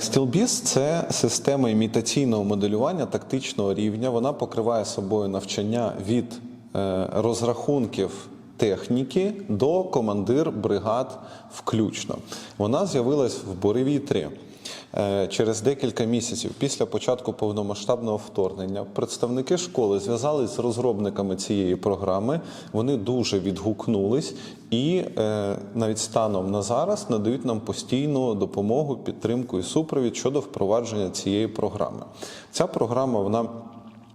Stillbiz – це система імітаційного моделювання тактичного рівня. Вона покриває собою навчання від е, розрахунків техніки до командир бригад включно. Вона з'явилась в буревітрі. Через декілька місяців після початку повномасштабного вторгнення представники школи зв'язались з розробниками цієї програми. Вони дуже відгукнулись і е, навіть станом на зараз надають нам постійну допомогу, підтримку і супровід щодо впровадження цієї програми. Ця програма вона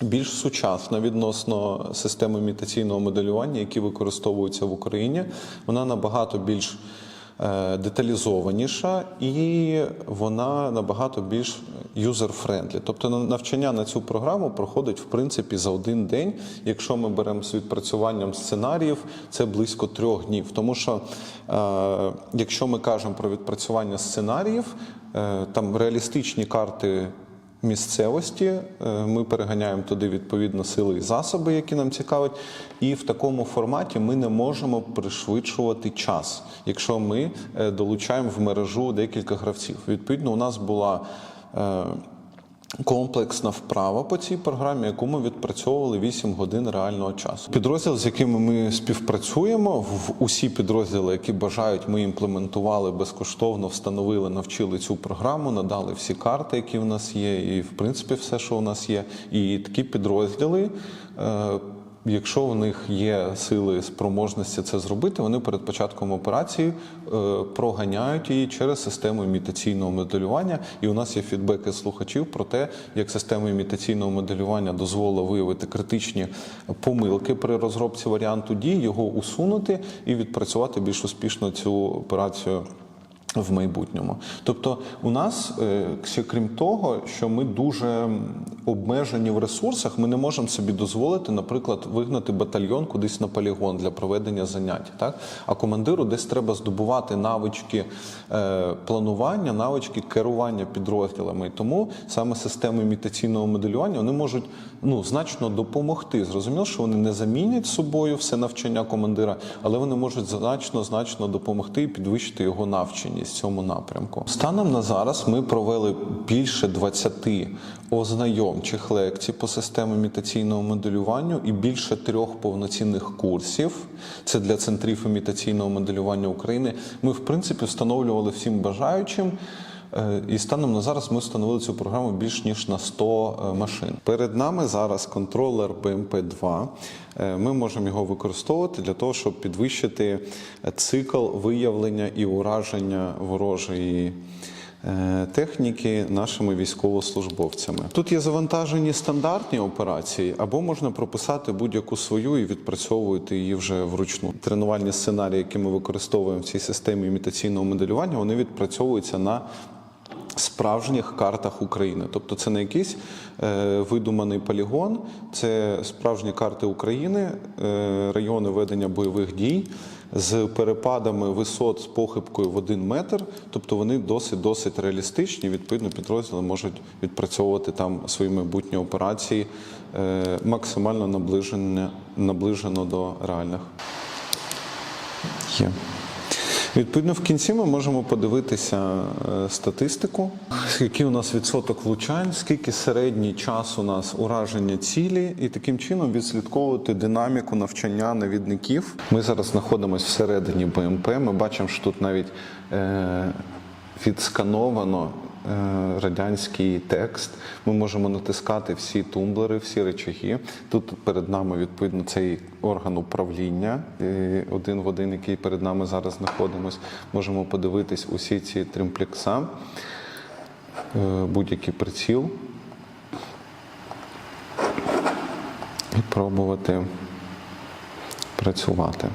більш сучасна відносно системи імітаційного моделювання, які використовуються в Україні. Вона набагато більш е, деталізованіша і вона набагато більш юзер-френдлі. Тобто на- навчання на цю програму проходить в принципі за один день. Якщо ми беремо з відпрацюванням сценаріїв, це близько трьох днів. Тому що е, якщо ми кажемо про відпрацювання сценаріїв, е, там реалістичні карти місцевості. Е, Ми переганяємо туди відповідно сили і засоби, які нам цікавить. І в такому форматі ми не можемо пришвидшувати час, якщо ми е, долучаємо в мережу декілька гравців. Відповідно, у нас була. Е, Комплексна вправа по цій програмі, яку ми відпрацьовували 8 годин реального часу. Підрозділ, з якими ми співпрацюємо, в усі підрозділи, які бажають, ми імплементували безкоштовно, встановили, навчили цю програму, надали всі карти, які в нас є, і в принципі все, що у нас є. І такі підрозділи. Якщо у них є сили спроможності це зробити, вони перед початком операції е, проганяють її через систему імітаційного моделювання. І у нас є фідбеки слухачів про те, як система імітаційного моделювання дозволила виявити критичні помилки при розробці варіанту дій, його усунути і відпрацювати більш успішно цю операцію. В майбутньому, тобто у нас е, крім того, що ми дуже обмежені в ресурсах, ми не можемо собі дозволити, наприклад, вигнати батальйон кудись на полігон для проведення занять. Так а командиру десь треба здобувати навички е, планування, навички керування підрозділами. І тому саме системи імітаційного моделювання вони можуть ну значно допомогти. Зрозуміло, що вони не замінять собою все навчання командира, але вони можуть значно значно допомогти і підвищити його навченість в цьому напрямку. Станом на зараз ми провели більше 20 ознайомчих лекцій по системі імітаційного моделювання і більше трьох повноцінних курсів. Це для центрів імітаційного моделювання України. Ми, в принципі, встановлювали всім бажаючим. Е, І станом на зараз ми встановили цю програму більш ніж на 100 е, машин. Перед нами зараз контролер BMP-2. Е, Ми можемо його використовувати для того, щоб підвищити цикл виявлення і ураження ворожої. Техніки нашими військовослужбовцями тут є завантажені стандартні операції, або можна прописати будь-яку свою і відпрацьовувати її вже вручну. Тренувальні сценарії, які ми використовуємо в цій системі імітаційного моделювання, вони відпрацьовуються на справжніх картах України. Тобто це не якийсь е, видуманий полігон, це справжні карти України, е, райони ведення бойових дій з перепадами висот з похибкою в один метр. Тобто вони досить досить реалістичні. Відповідно, підрозділи можуть відпрацьовувати там свої майбутні операції е, максимально наближено до реальних. Є. Відповідно, в кінці ми можемо подивитися е, статистику, який у нас відсоток влучань, скільки середній час у нас ураження цілі, і таким чином відслідковувати динаміку навчання навідників. Ми зараз знаходимося всередині БМП. Ми бачимо, що тут навіть е, відскановано радянський текст. Ми можемо натискати всі тумблери, всі речаги. Тут перед нами відповідно цей орган управління, е, один в один, який перед нами зараз знаходимось. Можемо подивитись усі ці тримплекса, е, будь-який приціл. І пробувати працювати.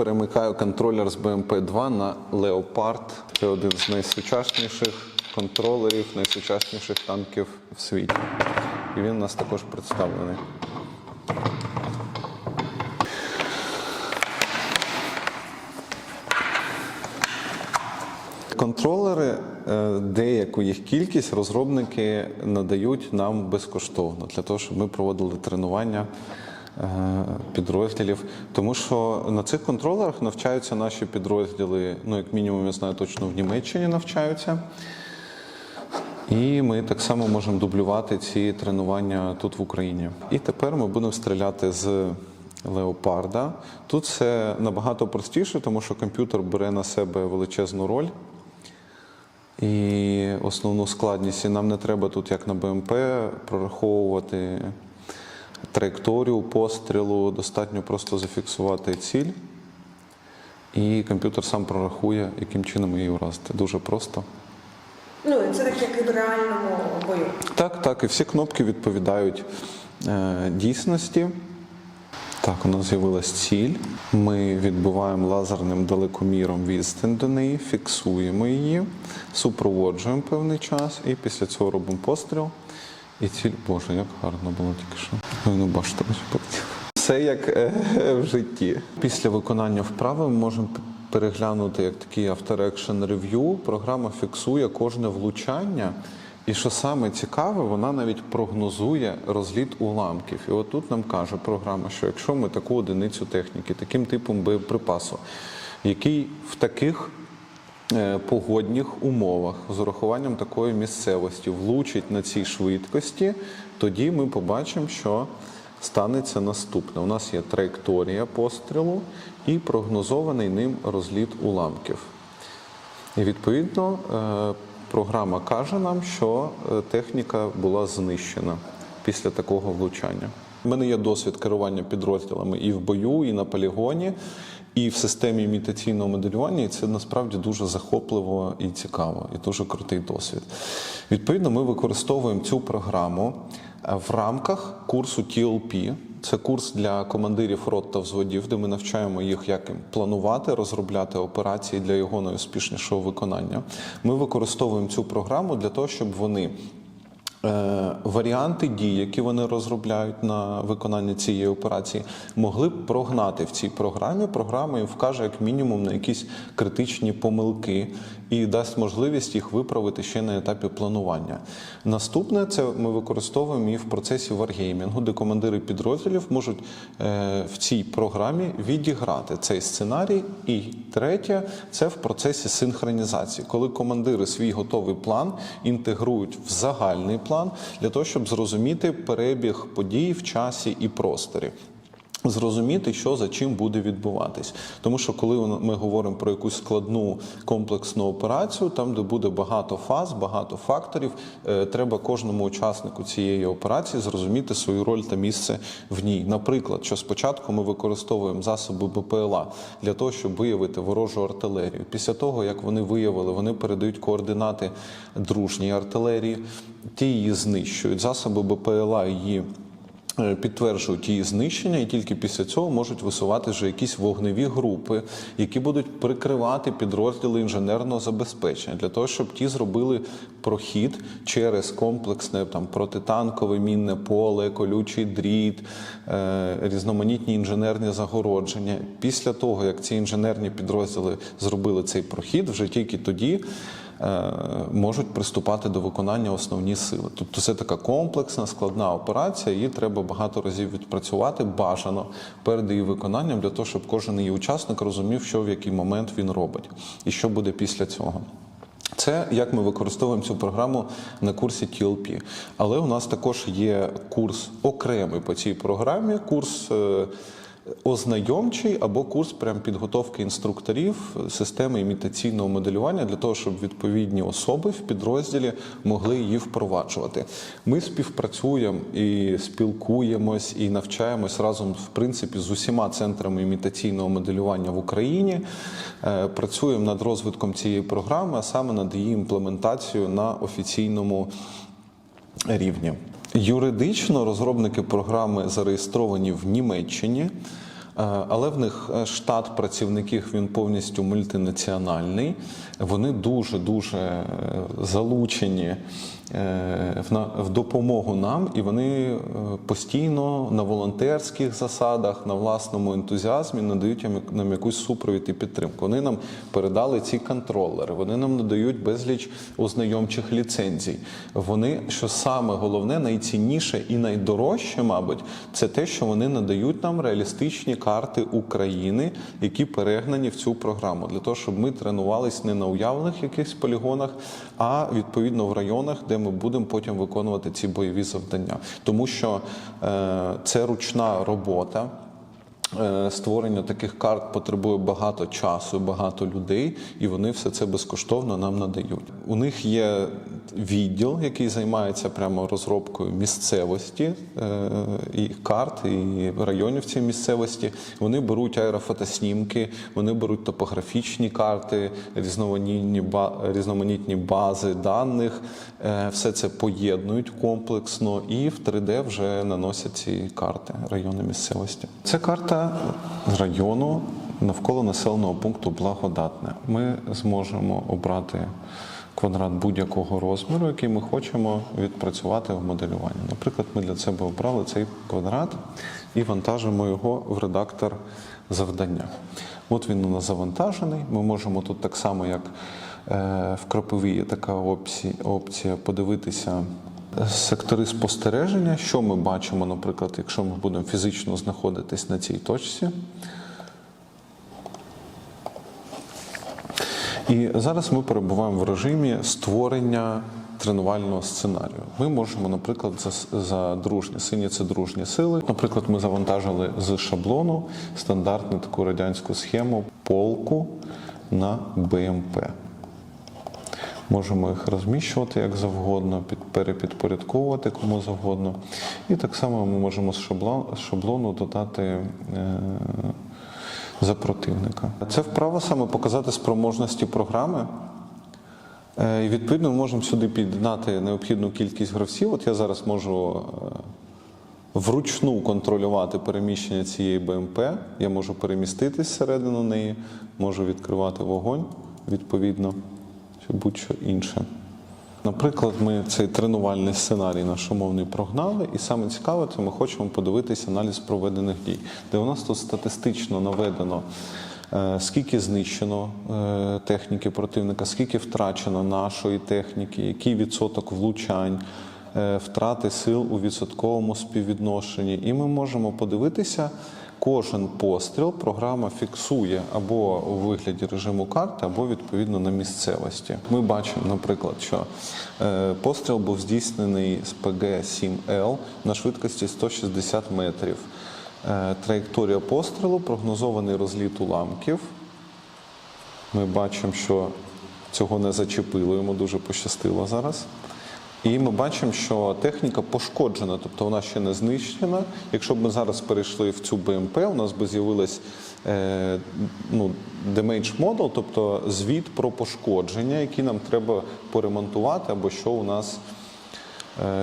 Перемикаю контролер з BMP-2 на Leopard. Це один з найсучасніших контролерів, найсучасніших танків в світі. І він у нас також представлений. Контролери, е, деяку їх кількість розробники надають нам безкоштовно для того, щоб ми проводили тренування підрозділів. Тому що на цих контролерах навчаються наші підрозділи, ну як мінімум, я знаю точно в Німеччині навчаються. І ми так само можемо дублювати ці тренування тут в Україні. І тепер ми будемо стріляти з леопарда. Тут все набагато простіше, тому що комп'ютер бере на себе величезну роль. І основну складність, і нам не треба тут, як на БМП, прораховувати траєкторію пострілу. Достатньо просто зафіксувати ціль, і комп'ютер сам прорахує, яким чином її вразити. Дуже просто. Ну, і це так, як і в реальному бою. Так, так, і всі кнопки відповідають е, дійсності. Так, у нас з'явилась ціль. Ми відбиваємо лазерним далекоміром відстань до неї, фіксуємо її, супроводжуємо певний час і після цього робимо постріл. І ціль, Боже, як гарно було тільки що. Ви не бачите. Все як е, в житті. Після виконання вправи ми можемо переглянути як такий Action Review. Програма фіксує кожне влучання. І що саме цікаве, вона навіть прогнозує розліт уламків. І от тут нам каже програма, що якщо ми таку одиницю техніки, таким типом боєприпасу, який в таких е, погодних умовах з урахуванням такої місцевості влучить на цій швидкості, тоді ми побачимо, що станеться наступне. У нас є траєкторія пострілу і прогнозований ним розліт уламків. І відповідно е, програма каже нам, що е, техніка була знищена після такого влучання. У мене є досвід керування підрозділами і в бою, і на полігоні, і в системі імітаційного моделювання. Це насправді дуже захопливо і цікаво, і дуже крутий досвід. Відповідно, ми використовуємо цю програму е, в рамках курсу TLP. Це курс для командирів рот та взводів, де ми навчаємо їх, як планувати, розробляти операції для його найуспішнішого виконання. Ми використовуємо цю програму для того, щоб вони варіанти дій, які вони розробляють на виконання цієї операції, могли б прогнати в цій програмі. Програма вкаже як мінімум на якісь критичні помилки і дасть можливість їх виправити ще на етапі планування. Наступне це ми використовуємо і в процесі варгеймінгу, де командири підрозділів можуть е, в цій програмі відіграти цей сценарій. І третє це в процесі синхронізації, коли командири свій готовий план інтегрують в загальний план для того, щоб зрозуміти перебіг подій в часі і просторі. Зрозуміти, що за чим буде відбуватись, тому що коли ми говоримо про якусь складну комплексну операцію, там де буде багато фаз, багато факторів, е, треба кожному учаснику цієї операції зрозуміти свою роль та місце в ній. Наприклад, що спочатку ми використовуємо засоби БПЛА для того, щоб виявити ворожу артилерію. Після того як вони виявили, вони передають координати дружній артилерії, ті її знищують. Засоби БПЛА її. Е, Підтверджують її знищення, і тільки після цього можуть висувати вже якісь вогневі групи, які будуть прикривати підрозділи інженерного забезпечення для того, щоб ті зробили прохід через комплексне там протитанкове мінне поле, колючий дріт, е, різноманітні інженерні загородження. Після того, як ці інженерні підрозділи зробили цей прохід, вже тільки тоді можуть приступати до виконання основні сили. Тобто це така комплексна, складна операція, її треба багато разів відпрацювати бажано перед її виконанням, для того, щоб кожен її учасник розумів, що в який момент він робить і що буде після цього. Це як ми використовуємо цю програму на курсі TLP. Але у нас також є курс окремий по цій програмі, курс е, ознайомчий або курс прям підготовки інструкторів системи імітаційного моделювання для того, щоб відповідні особи в підрозділі могли її впроваджувати. Ми співпрацюємо і спілкуємось і навчаємось разом в принципі з усіма центрами імітаційного моделювання в Україні. Е, Працюємо над розвитком цієї програми, а саме над її імплементацією на офіційному рівні. Юридично розробники програми зареєстровані в Німеччині, е, але в них е, штат працівників він повністю мультинаціональний. Вони дуже дуже залучені в, допомогу нам, і вони е, постійно на волонтерських засадах, на власному ентузіазмі надають нам якусь супровід і підтримку. Вони нам передали ці контролери, вони нам надають безліч ознайомчих ліцензій. Вони, що саме головне, найцінніше і найдорожче, мабуть, це те, що вони надають нам реалістичні карти України, які перегнані в цю програму, для того, щоб ми тренувались не на уявлених якихось полігонах, а відповідно в районах, де ми будемо потім виконувати ці бойові завдання. Тому що е, це ручна робота. Е, Створення таких карт потребує багато часу, багато людей, і вони все це безкоштовно нам надають. У них є відділ, який займається прямо розробкою місцевості е, і карт, і районів цієї місцевості. Вони беруть аерофотоснімки, вони беруть топографічні карти, різноманітні, ба- різноманітні бази даних, е, все це поєднують комплексно і в 3D вже наносять ці карти району місцевості. Це карта району навколо населеного пункту Благодатне. Ми зможемо обрати квадрат будь-якого розміру, який ми хочемо відпрацювати в моделюванні. Наприклад, ми для себе обрали цей квадрат і вантажимо його в редактор завдання. От він у нас завантажений. Ми можемо тут так само, як е, в кропиві є така опція, опція подивитися сектори спостереження, що ми бачимо, наприклад, якщо ми будемо фізично знаходитись на цій точці. І зараз ми перебуваємо в режимі створення тренувального сценарію. Ми можемо, наприклад, за, за дружні сині це дружні сили. Наприклад, ми завантажили з шаблону стандартну таку радянську схему полку на БМП. Можемо їх розміщувати як завгодно, перепідпорядковувати кому завгодно. І так само ми можемо з шаблону, додати е, за противника. Це вправа саме показати спроможності програми. Е, І відповідно ми можемо сюди під'єднати необхідну кількість гравців. От я зараз можу е, вручну контролювати переміщення цієї БМП. Я можу переміститись всередину неї, можу відкривати вогонь відповідно, чи будь-що інше. Наприклад, ми цей тренувальний сценарій наш умовний прогнали, і саме цікаве, це ми хочемо подивитися аналіз проведених дій, де у нас тут статистично наведено, е, скільки знищено е, техніки противника, скільки втрачено нашої техніки, який відсоток влучань, е, втрати сил у відсотковому співвідношенні. І ми можемо подивитися. Кожен постріл програма фіксує або у вигляді режиму карти, або відповідно на місцевості. Ми бачимо, наприклад, що е, постріл був здійснений з ПГ-7Л на швидкості 160 метрів. Е, Траєкторія пострілу, прогнозований розліт уламків. Ми бачимо, що цього не зачепило, йому дуже пощастило зараз. І ми бачимо, що техніка пошкоджена, тобто вона ще не знищена. Якщо б ми зараз перейшли в цю БМП, у нас би з'явилась е, ну, damage model, тобто звіт про пошкодження, які нам треба поремонтувати, або що у нас.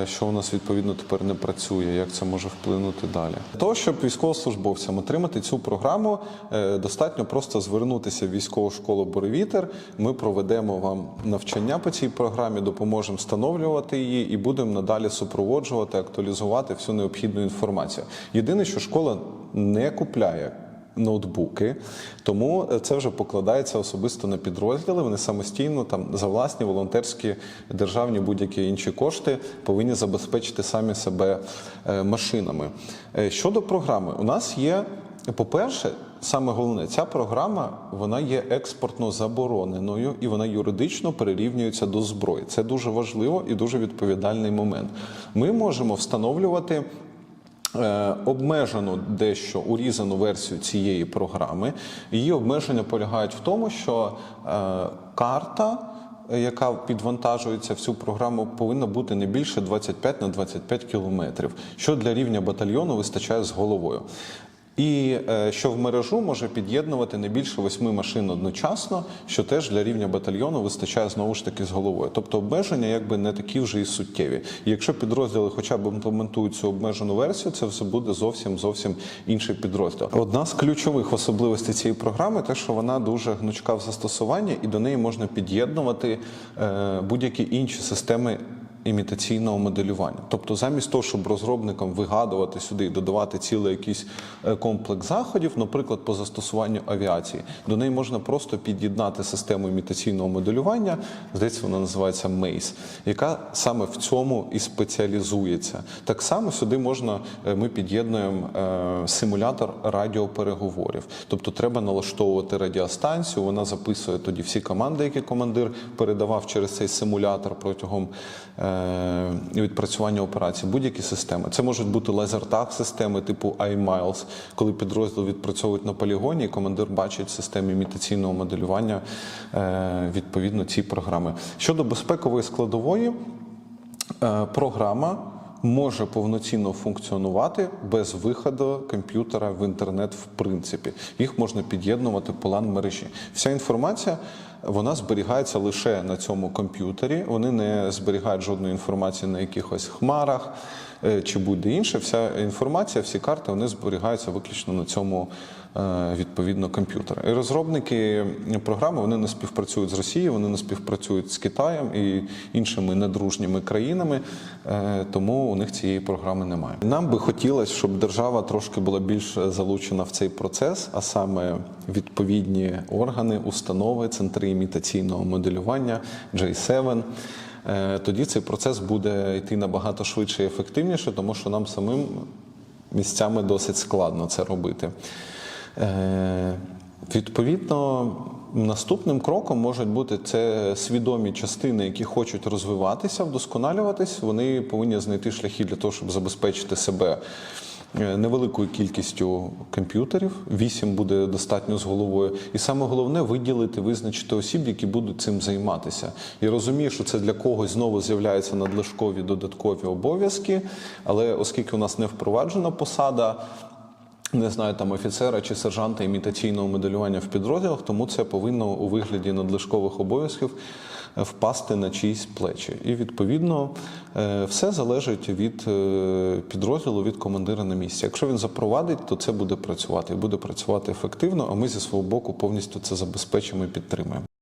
Е, Що у нас відповідно тепер не працює, як це може вплинути далі? Того, щоб військовослужбовцям отримати цю програму, е, достатньо просто звернутися в військову школу Боревітер. Ми проведемо вам навчання по цій програмі, допоможемо встановлювати її і будемо надалі супроводжувати, актуалізувати всю необхідну інформацію. Єдине, що школа не купляє ноутбуки, тому це вже покладається особисто на підрозділи. Вони самостійно там за власні волонтерські державні будь-які інші кошти повинні забезпечити самі себе е, машинами. Е, Щодо програми, у нас є, по-перше, саме головне, ця програма вона є експортно забороненою і вона юридично перерівнюється до зброї. Це дуже важливо і дуже відповідальний момент. Ми можемо встановлювати. Е, Обмежену дещо урізану версію цієї програми. Її обмеження полягають в тому, що е, карта, яка підвантажується в цю програму, повинна бути не більше 25 на 25 кілометрів, що для рівня батальйону вистачає з головою. І е, що в мережу може під'єднувати не більше восьми машин одночасно, що теж для рівня батальйону вистачає знову ж таки з головою. Тобто обмеження якби не такі вже і суттєві. І якщо підрозділи хоча б імплементують цю обмежену версію, це все буде зовсім зовсім інший підрозділ. Одна з ключових особливостей цієї програми те, що вона дуже гнучка в застосуванні, і до неї можна під'єднувати е, будь-які інші системи імітаційного моделювання. Тобто, замість того, щоб розробникам вигадувати сюди і додавати цілий якийсь е, комплекс заходів, наприклад, по застосуванню авіації, до неї можна просто під'єднати систему імітаційного моделювання, здається, вона називається MACE, яка саме в цьому і спеціалізується. Так само сюди можна, е, ми під'єднуємо е, симулятор радіопереговорів. Тобто треба налаштовувати радіостанцію, вона записує тоді всі команди, які командир передавав через цей симулятор протягом відпрацювання операції, будь-які системи. Це можуть бути лазертаг системи типу iMiles, коли підрозділ відпрацьовують на полігоні, і командир бачить в імітаційного моделювання е, відповідно ці програми. Щодо безпекової складової, е, програма може повноцінно функціонувати без виходу комп'ютера в інтернет, в принципі. Їх можна під'єднувати по LAN мережі. Вся інформація вона зберігається лише на цьому комп'ютері. Вони не зберігають жодної інформації на якихось хмарах е, чи будь-де інше. Вся інформація, всі карти вони зберігаються виключно на цьому е, відповідно комп'ютера. І розробники програми вони не співпрацюють з Росією, вони не співпрацюють з Китаєм і іншими недружніми країнами, е, тому у них цієї програми немає. Нам би хотілося, щоб держава трошки була більш залучена в цей процес, а саме відповідні органи, установи, центри імітаційного моделювання, J7. Е, Тоді цей процес буде йти набагато швидше і ефективніше, тому що нам самим місцями досить складно це робити. Е, Відповідно, наступним кроком можуть бути це свідомі частини, які хочуть розвиватися, вдосконалюватись. Вони повинні знайти шляхи для того, щоб забезпечити себе невеликою кількістю комп'ютерів. Вісім буде достатньо з головою. І саме головне виділити, визначити осіб, які будуть цим займатися. І розумію, що це для когось знову з'являються надлишкові додаткові обов'язки, але оскільки у нас не впроваджена посада не знаю, там офіцера чи сержанта імітаційного моделювання в підрозділах, тому це повинно у вигляді надлишкових обов'язків е, впасти на чиїсь плечі. І відповідно е, все залежить від е, підрозділу, від командира на місці. Якщо він запровадить, то це буде працювати і буде працювати ефективно. А ми зі свого боку повністю це забезпечимо і підтримуємо.